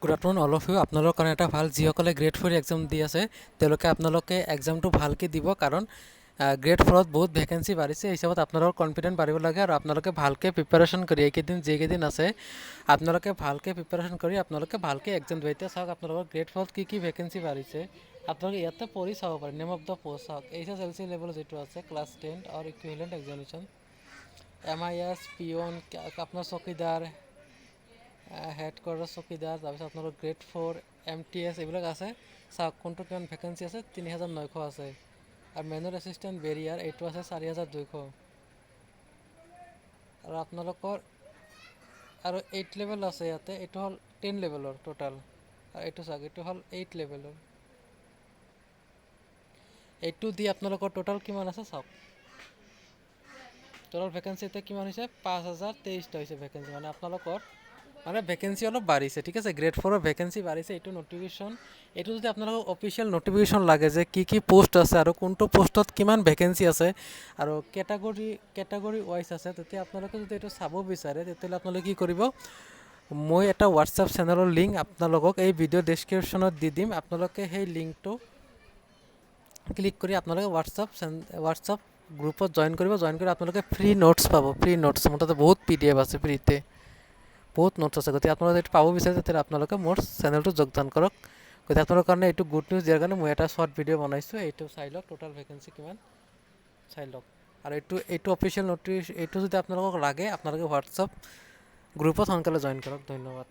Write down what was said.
Good afternoon all of you আপোনালোকৰ কাৰণে এটা ভালো, যিসকলে গ্ৰেড ফ'ৰ এক্সাম দি আছে, তেওঁলোকে আপোনালোকে এক্সামটো ভালকৈ দিব কাৰণ গ্ৰেড ফ'ৰত বহুত ভেকেঞ্চি বাঢ়িছে, এই হিচাপত আপোনালোকৰ কনফিডেন্ট বাঢ়িব লাগে আৰু আপোনালোকে ভালকৈ প্ৰিপাৰেশ্যন কৰি, এইকেইদিন যিকেইদিন আছে, আপোনালোকে ভালকৈ প্ৰিপাৰেশ্যন কৰি, আপোনালোকে ভালকৈ এক্সাম দিব এতিয়া চাওক আপোনালোকৰ গ্ৰেড ফ'ৰত কি কি ভেকেঞ্চি বাঢ়িছে, আপোনালোকে ইয়াতে পঢ়ি চাব পাৰে। নেম অফ দ্য পষ্ট চাওক। H S L C level যিটো আছে ক্লাছ টেন আৰু equivalent examination M I S peon আপোনাৰ চকীদাৰ হেড কোৱাৰ্টাৰ চকীদাৰ, তাৰপিছত আপোনালোকৰ grade four M T S এইবিলাক আছে। চাওক কোনটো কিমান ভেকেঞ্চি আছে? তিনি হাজাৰ নশ আছে। আৰু মেনুৱেল এছিষ্টেণ্ট বেৰিয়াৰ এইটো আছে চাৰি হাজাৰ দুইশ। আৰু আপোনালোকৰ আৰু এইট লেভেল আছে ইয়াতে। এইটো হ'ল টেন লেভেলৰ টোটাল আৰু এইটো চাওক, এইটো হ'ল এইট লেভেলৰ এইটো দি আপোনালোকৰ টোটাল কিমান আছে চাওক। টোটাল ভেকেঞ্চি এতিয়া কিমান হৈছে? পাঁচ হাজাৰ তেইছটা হৈছে ভেকেঞ্চি মানে আপোনালোকৰ মানে ভেকেঞ্চি অলপ বাঢ়িছে, ঠিক আছে? গ্ৰেড ফ'ৰৰ ভেকেঞ্চি বাঢ়িছে, এইটো নটিফিকেশ্যন এইটো যদি আপোনালোকক অফিচিয়েল নটিফিকেশ্যন লাগে যে কি কি পোষ্ট আছে আৰু কোনটো পোষ্টত কিমান ভেকেঞ্চি আছে আৰু কেটাগৰী কেটাগৰী ৱাইজ আছে, তেতিয়া আপোনালোকে যদি এইটো চাব বিচাৰে, তেতিয়াহ'লে আপোনালোকে কি কৰিব? মই এটা হোৱাটছআপ চেনেলৰ লিংক আপোনালোকক এই ভিডিঅ' ডেছক্ৰিপশ্যনত দি দিম। আপোনালোকে সেই লিংকটো ক্লিক কৰি আপোনালোকে হোৱাটছআপ হোৱাটছআপ গ্ৰুপত জইন কৰিব। জইন কৰি আপোনালোকে ফ্ৰী নোটছ পাব। ফ্ৰী নোটছ মোৰ বহুত পি ডি এফ আছে ফ্ৰীতে বহুত নোটস আছে। গতিকে আপোনালোকে এইটো পাব বিচাৰে, তেতিয়া আপোনালোকে মোৰ চেনেলটো যোগদান কৰক। গতিকে আপোনালোকৰ কাৰণে এইটো গুড নিউজ দিয়াৰ কাৰণে মই এটা শ্বৰ্ট ভিডিঅ' বনাইছোঁ। এইটো চাই লওক টোটেল ভেকেঞ্চি কিমান। চাই লওক। আৰু এইটো এইটো অফিচিয়েল নটিচ এইটো যদি আপোনালোকক লাগে, আপোনালোকে হোৱাটছআপ গ্ৰুপত সোনকালে জইন কৰক। ধন্যবাদ।